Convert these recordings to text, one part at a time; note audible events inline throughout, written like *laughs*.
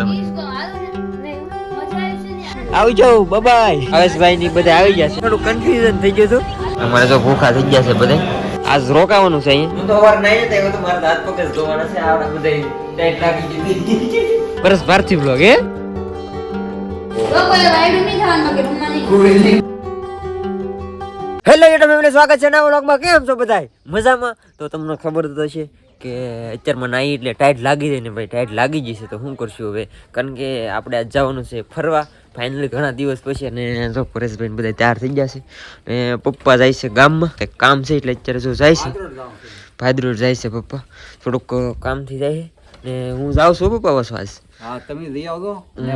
આવી આવી જાઓ બાયની બધા આવી ગયા છે. થોડું કન્ફ્યુઝન થઈ ગયું હતું. અમારે તો ભૂખા થઈ ગયા છે બધા. આજ રોકાવાનું છે અહીંયા. હું તો વાર નહીં થાય તો મારા દાંત પકડ ધોવાના છે. આવડા બધા ટાઈટ લાગી ગઈ પરસ ભારતી બ્લોગ હે? હેલો યુટ્યુબ ફેમિલી સ્વાગત છે નવા વ્લોગમાં કેમ છો બધાય? મજામાં? તો તમને ખબર તો હશે. કે અત્યારમાં નાઈ એટલે ટાઈટ લાગી જાય ને ભાઈ ટાઈટ લાગી જશે તો શું કરશું હવે? કારણ કે આપણે આજ જવાનું છે ફરવા. ફાઇનલી ઘણા દિવસ પછી અને જો પરેશભાઈ બધા તૈયાર થઈ ગયા છે. ને પપ્પા જાય છે ગામમાં. કંઈક કામ છે એટલે અત્યારે જો જાય છે. ભાદરોડ જાય છે પપ્પા. થોડુંક કામથી જાય છે. ને હું જાઉં છું પપ્પા વસવાસ. હા તમે લઈ આવજો.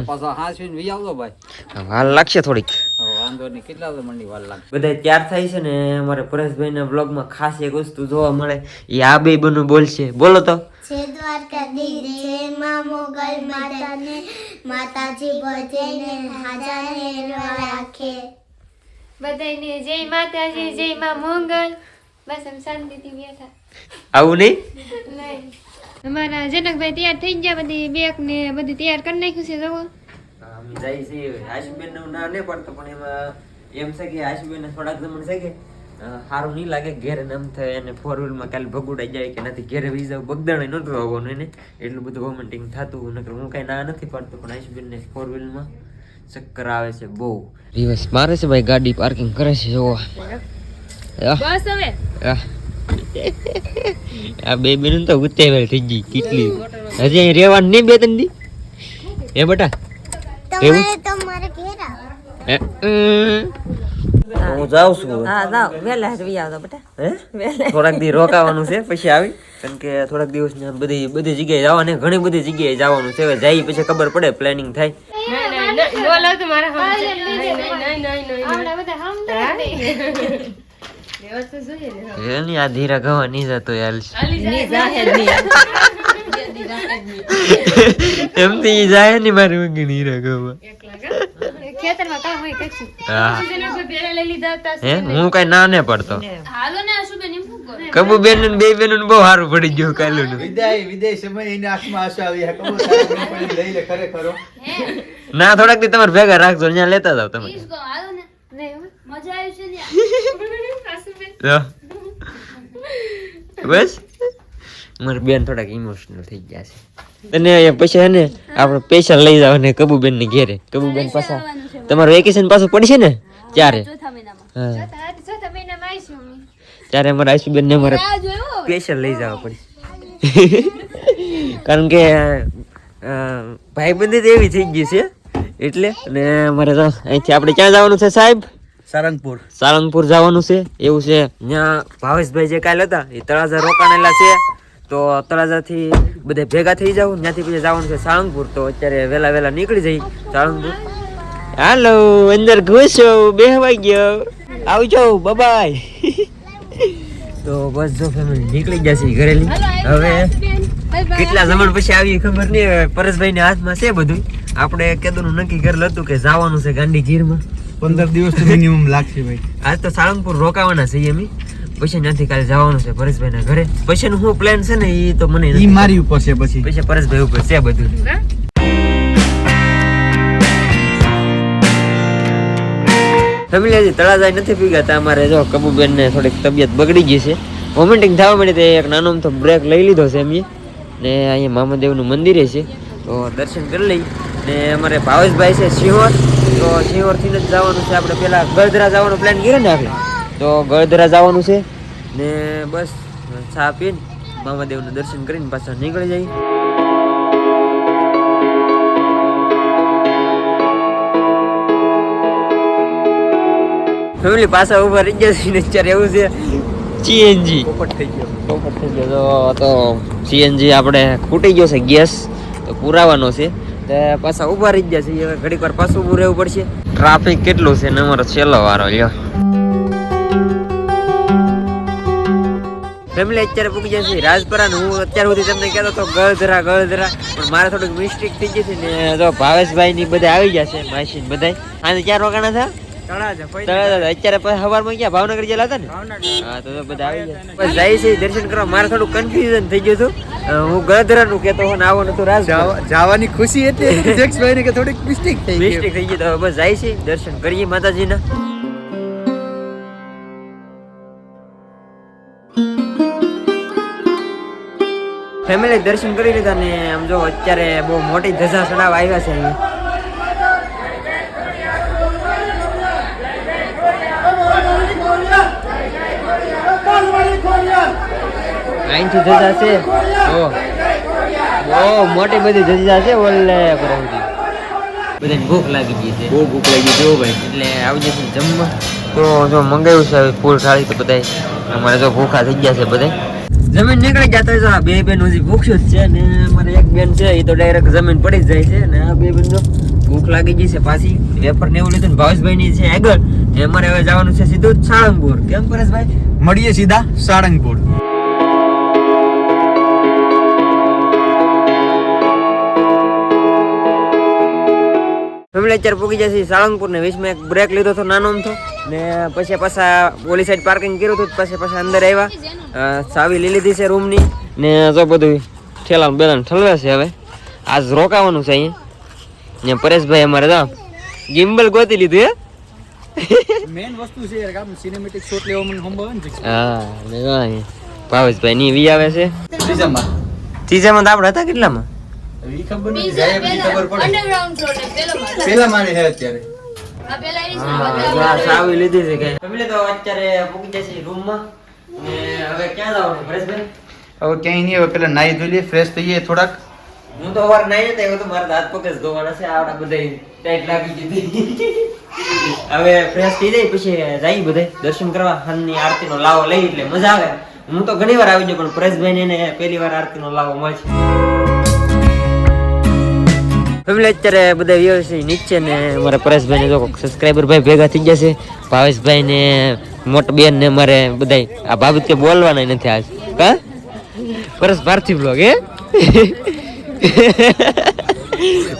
પાછા છે લઈ આવજો ભાઈ. હાલ લાગશે થોડીક. નહીં. કેટલા તો મંડી વાર લાગે? બધા તૈયાર થાય છે ને અમારે પરેશભાઈ બ્લોગમાં ખાસ એક વસ્તુ જોવા મળે. એ આ બે બનું બોલશે. બોલો તો. છે દ્વારકાધીશ છે માં મોગલ માતાને. માતાજી ભજને હાજર રાખે. બધાને જય માતાજી જય માં મંગલ. બસ આમ શાંતિથી બેઠા. આવું નહીં? નહીં. અમારા જનકભાઈ તૈયાર થઈ ગયા બધી બેગ ને બધું તૈયાર કરી નાખ્યું છે જવો. અમે જાય છે આશુબેનનું ના નહીં પડતો પણ એમાં એમ છે કે આશુબેન થોડાક જમણ છે કે સારું નહીં લાગે ઘેરે એમ થાય અને ફોર વ્હીલમાં કાલે ભગુડાઈ જાય કે નથી ઘેરે વી જાવ બગદાણે નહોતું આવવાનું એને. એટલું બધું વોમિટિંગ થતું નકર હું કાંઈ ના નથી પાડતો પણ આશુબેનને ફોર વ્હીલમાં ચક્કર આવે છે બહુ. રિવર્સ મારે છે ભાઈ ગાડી પાર્કિંગ કરે છે જોવો. બસ હવે. આ બે બેન તો ઉત્તેવેલ થઈ ગઈ કેટલી. હજી અહીં રહેવાનું નહીં બે ત્રણ દી? એ બટા? એવું? તમારે ઘેર આવો. હે? હું. જાઉં છું હા જાઓ. વેલા જ વી આવજો બેટા. હે? થોડાક દી રોકાવાનું છે પછી આવી. કારણ કે થોડાક દિવસ ને બધી બધી જગ્યાએ જવાનું ઘણી બધી જગ્યાએ જવાનું છે. જાય પછી ખબર પડે પ્લાનિંગ થાય. આ ધીરા ગવા નહીં જતો યાર. ની જાહેર ઈ જાય ને મારી નીરા ગવા ખેતરમાં કામ હોય કશું. હા. હે? કઈ ના ને પડતો. હાલો ને આશુબેન એમ કબુ બેન બે બેન બહુ સારું પડી ગયું કાલુ નું વિદાય વિદાય સમય એની આંખમાં આંસુ આવી હે કબૂલ તારા બેન પણ લઈ લે ખરેખરો ના થોડાક દી તમારે ભેગા રાખજો ત્યાં લેતા જાવ તમે. હાલો ને. મજા આવી છે ને? *laughs* આશુબેન. જો. બસ? મારી બેન થોડાક ઇમોશનલ થઈ ગયા છે. અને એ પછી હે ને આપણે સ્પેશિયલ લઈ જાવ ને કબુબેન ને ઘેરે. કબુબેન પાછા તમારું વેકેશન પાછું પડશે ને? ત્યારે હા. ચોથા ચોથા મહિનામાં આવીશું અમે. ત્યારે અમારા આશુબેન ને અમારે સ્પેશિયલ લઈ જવા પડશે *laughs* કારણ કે ભાઈબંધી તો એવી થઈ ગઈ છે એટલે અને અમારે તો અહીંથી આપણે ક્યાં જવાનું છે સાહેબ? સારંગપુર. સારંગપુર જવાનું છે એવું છે. ત્યાં ભાવેશભાઈ જે કાલ હતા એ તળાજા રોકાણેલા છે. તો તળાજાથી બધે ભેગા થઈ જાવ ત્યાંથી પછી જવાનું છે સાળંગપુર. તો અત્યારે વહેલા વહેલા નીકળી જઈ સાળંગપુર. હાલો અંદર ઘૂસો બેહવાઈ ગયો. આવજો બબાય *laughs* તો બસ જો ફેમિલી નીકળી ગયા છે ઘરેલી. હવે કેટલા જમણ પછી આવી ખબર નહીં હવે. પરેશભાઈ હાથમાં છે બધું. આપણે કેદું નક્કી કરેલું હતું કે જવાનું છે ગાંડી ગીરમાં પંદર દિવસ તો મિનિમમ લાગશે ભાઈ. આજ તો સાળંગપુર રોકાવાના છીએ અમે. પછી નથી કાલે જવાનું છે પરેશભાઈ ના ઘરે. પછી શું પ્લાન છે ને એ તો મને ઈ મારી ઉપર છે પછી. પછી પરેશભાઈ ઉપર છે બધું. ફેમિલી તળાજાઈ તળાજા નથી પી ગયા અમારે જો કબુબેન ને થોડીક તબિયત બગડી ગઈ છે. વોમિટિંગ થવા મળી તે એક નાનો તો બ્રેક લઈ લીધો છે એમ ને અહીંયા મામાદેવનું મંદિરે છે. તો દર્શન કરી લઈ. ને અમારે ભાવેશભાઈ છે સિંહોર તો સિંહોરથી જ જવાનું છે. આપણે પેલા ગળધરા જવાનો પ્લાન કર્યો ને આપણે તો ગળધરા જવાનું છે. ને બસ ચા પીને મામાદેવનું દર્શન કરીને પાછા નીકળી જાય ફેમિલી પાછા ઊભા રહી ગયા છે અત્યારે એવું છે. સીએનજી પોપટ થઈ ગયો. પોપટ થઈ ગયો. તો તો સીએનજી આપણે ખૂટી ગયો છે ગેસ. તો પુરાવાનો છે. તો પાછા ઊભા રહી ગયા છે ઘડીક વાર પાછું ઉભું રહેવું પડશે. ટ્રાફિક કેટલું છે ને અમારો છેલ્લો વારો લ્યો. ફેમિલી અત્યારે પૂકી છે. રાજપરા હું અત્યાર સુધી તમને કહેતો હતો ગળધરા ગળધરા. પણ મારે થોડુંક મિસ્ટેક થઈ જશે ને તો ભાવેશભાઈ ની બધા આવી જશે માસી બધા આજે ક્યાં રોકાણા હતા અત્યારે સવારમાં ક્યાં? ભાવનગર ગયેલા હતા ને? હા તો તો બધા આવી ગયા. જાય છે દર્શન કરવા. મારે થોડું કન્ફ્યુઝન થઈ ગયું હતું. હું ગળધરાનું કહેતો હોને આવો નતો રાજ જવાની ખુશી એટલે *laughs* જેક્સભાઈ ને કે થોડીક મિસ્ટેક થઈ ગઈ. મિસ્ટેક થઈ ગઈ તો બસ જાય છે દર્શન કરીએ માતાજીના. ફેમિલી દર્શન કરી લીધા ને આમ જો અત્યારે બહુ મોટી ધજા ચડાવ આવ્યા છે અહીંયા. અહીંથી ધજા છે. ઓ. બહુ મોટી બધી ધજા છે ઓલે પરમથી બધાને ભૂખ લાગી ગઈ છે. બહુ ભૂખ લાગી છે ભાઈ. એટલે આવી જશે જમવા. તો જો મંગાવ્યું છે ફૂલ થાળી તો બધાય. અમારે જો ભૂખા થઈ ગયા છે બધાય. જમીન નીકળી ગયા હોય બે બેન હજી ભૂખ્યું જ છે ને અમારે એક બેન છે એ તો ડાયરેક્ટ જમીન પડી જાય છે ને આ બે બેન જો ભૂખ લાગી ગઈ છે પાછી. વેપર ને એવું લીધું ભાવેશભાઈ ની છે આગળ. ને અમારે હવે જવાનું છે સીધું સાળંગપુર. કેમ પરેશભાઈ? મળીએ સીધા સાળંગપુર. ફેમિલી અત્યારે પૂગી જશે સાળંગપુર ને વીસમાં એક બ્રેક લીધો હતો નાનો અમથો ને પછી પાછા ઓલી સાઈડ પાર્કિંગ કર્યું હતું પછી પાછા અંદર આવ્યા. સાવી ચાવી લઈ લીધી છે રૂમની ને. જો બધું ઠેલા બેલાન ઠલવે છે હવે. આજ રોકાવાનું છે અહીંયા. ને પરેશભાઈ અમારે તો ગિમ્બલ ગોતી લીધું હે? મેન વસ્તુ છે યાર કામ સિનેમેટિક શોટ લેવા મને સંભવ ને હા ભાવેશભાઈ ની વી આવે છે. ત્રીજામાં. ત્રીજામાં તો આપણે હતા કેટલામાં? ઈ ખબર નથી પછી ખબર પડે. ને પેલો છે અત્યારે. ચાવી લીધી છે કે. ફેમિલી તો અત્યારે પૂગી જશે રૂમમાં. ને હવે ક્યાં જવાનું પરેશભાઈ હવે ક્યાંય નહીં હવે પેલા નાઈ ધોઈ લઈએ ફ્રેશ થઈએ થોડાક. હું તો વાર નહીં નતો તો મારા હાથ પગ જ ધોવાના છે આવડા બધા ટાઈટ લાગી દીધી હવે ફ્રેશ થઈ જાય પછી જાય બધે દર્શન કરવા હનની આરતીનો લાવો લઈ એટલે મજા આવે. હું તો ઘણી વાર આવી ગયો પણ પરેશભાઈ ને પહેલી વાર આરતીનો લાવો મળશે. ફેમિલી અત્યારે બધા વ્યવસાય નીચે ને મારા પરેશભાઈ ને જો સબસ્ક્રાઈબર ભાઈ ભેગા થઈ જશે ભાવેશભાઈ ને મોટ બેન ને મારે બધા આ બાબત કે બોલવાના નથી આજ. હા? પરેશ ભારતી બ્લોગ હે?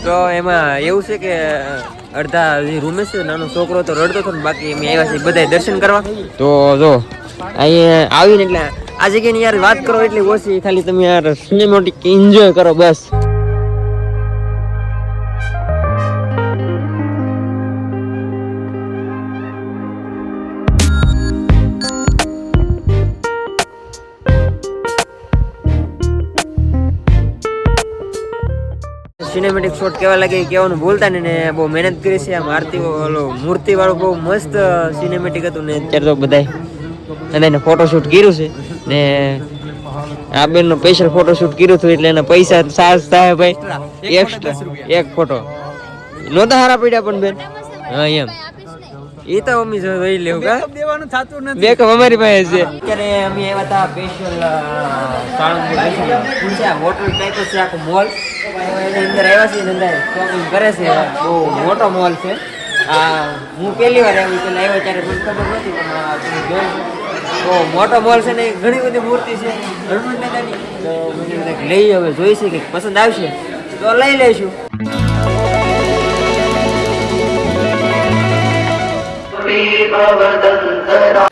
તો એમાં એવું છે કે અડધા રૂમે છે, નાનો છોકરો તો રડતો હતો ને, બાકી અમે આવ્યા છે બધા દર્શન કરવા. તો જો, અહીંયા આવીને એટલે આ જગ્યાની યાર વાત કરો એટલી ઓછી, ખાલી તમે યાર સિનેમેટિક એન્જોય કરો બસ. સિનેમેટિક શોટ કેવા લાગે એ કહેવાનું ભૂલતા ને બહુ મહેનત કરી છે. આ મારતી ઓલો મૂર્તિ વાળું બહુ મસ્ત સિનેમેટિક હતું ને અત્યારે તો બધાય અને એને ફોટોશૂટ કર્યું છે. ને આ બેન નો સ્પેશિયલ ફોટોશૂટ કર્યું હતું એટલે એના પૈસા ચાર્જ થાય ભાઈ. એક્સ્ટ્રા એક ફોટો નહોતા હારા પડ્યા પણ બેન. હા એમ. એ તો મમ્મી જોઈ લેવું કા? દેવાનું થતું નથી. બેકઅપ અમારી પાસે છે. અત્યારે અમે આવ્યા હતા સ્પેશિયલ છે હોટલ ટાઈપ છે આખો મોલ એની અંદર આવ્યા છે ને અંદર શોપિંગ કરે છે. બહુ મોટો મોલ છે. આ હું પહેલી વાર આવી પેલા આવ્યો ત્યારે મને ખબર નથી પણ તમે જોઈ મોટો મોલ છે ને ઘણી બધી મૂર્તિ છે. હનુમાન દાદાની તો મને લઈ હવે જોઈશે કે પસંદ આવશે. તો લઈ લઈશું.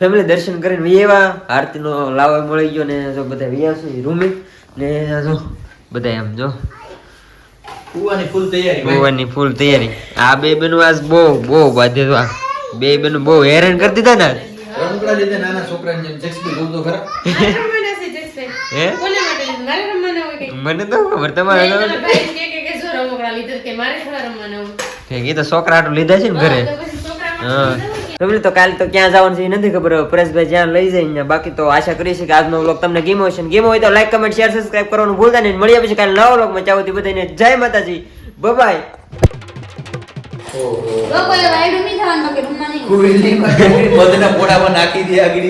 ફેમિલી દર્શન કરીને વિયેવા આવ્યા. આરતીનો લાવો મળી ગયો ને જો બધા વી આવશે રૂમે ને જો બધા એમ જો. કુવાની ફૂલ તૈયારી ભાઈ. ફૂલ તૈયારી. આ બે બેનું આજ બહુ બહુ બાધ્ય તો આ બે બેનું બહુ હેરાન કરી દીધા ને રમકડા લીધે નાના છોકરાને જેમ જેક્સભાઈ જોતો ખરા. રમવાના છે જસભાઈ. હે? કોને માટે મારે રમવાના હોય મને તો ખબર તમારે કે કે કે જો રમકડાં લીધા? કે મારે થોડા રમવાના હોય. ઠીક, તો છોકરા હાટું લીધા છે ને ઘરે? હા? તમને તો કાલે તો ક્યાં જવાનું છે એ નથી ખબર. પરેશભાઈ જ્યાં લઈ જાય બાકી તો આશા કરી છે કે આજનો વ્લોગ તમને ગેમો હશે. ને ગેમો હોય તો લાઈક કમેન્ટ શેર સબસ્ક્રાઈબ કરવાનું ભૂલતા નહીં. મળ્યા પછી કાલે નવા વ્લોગમાં ચાવો બધાને જય માતાજી. બાય એ વાઈડ ઉમી થવાનું કે રૂમમાં નહીં. નહીં બધના પોડામાં નાખી દે આગળ.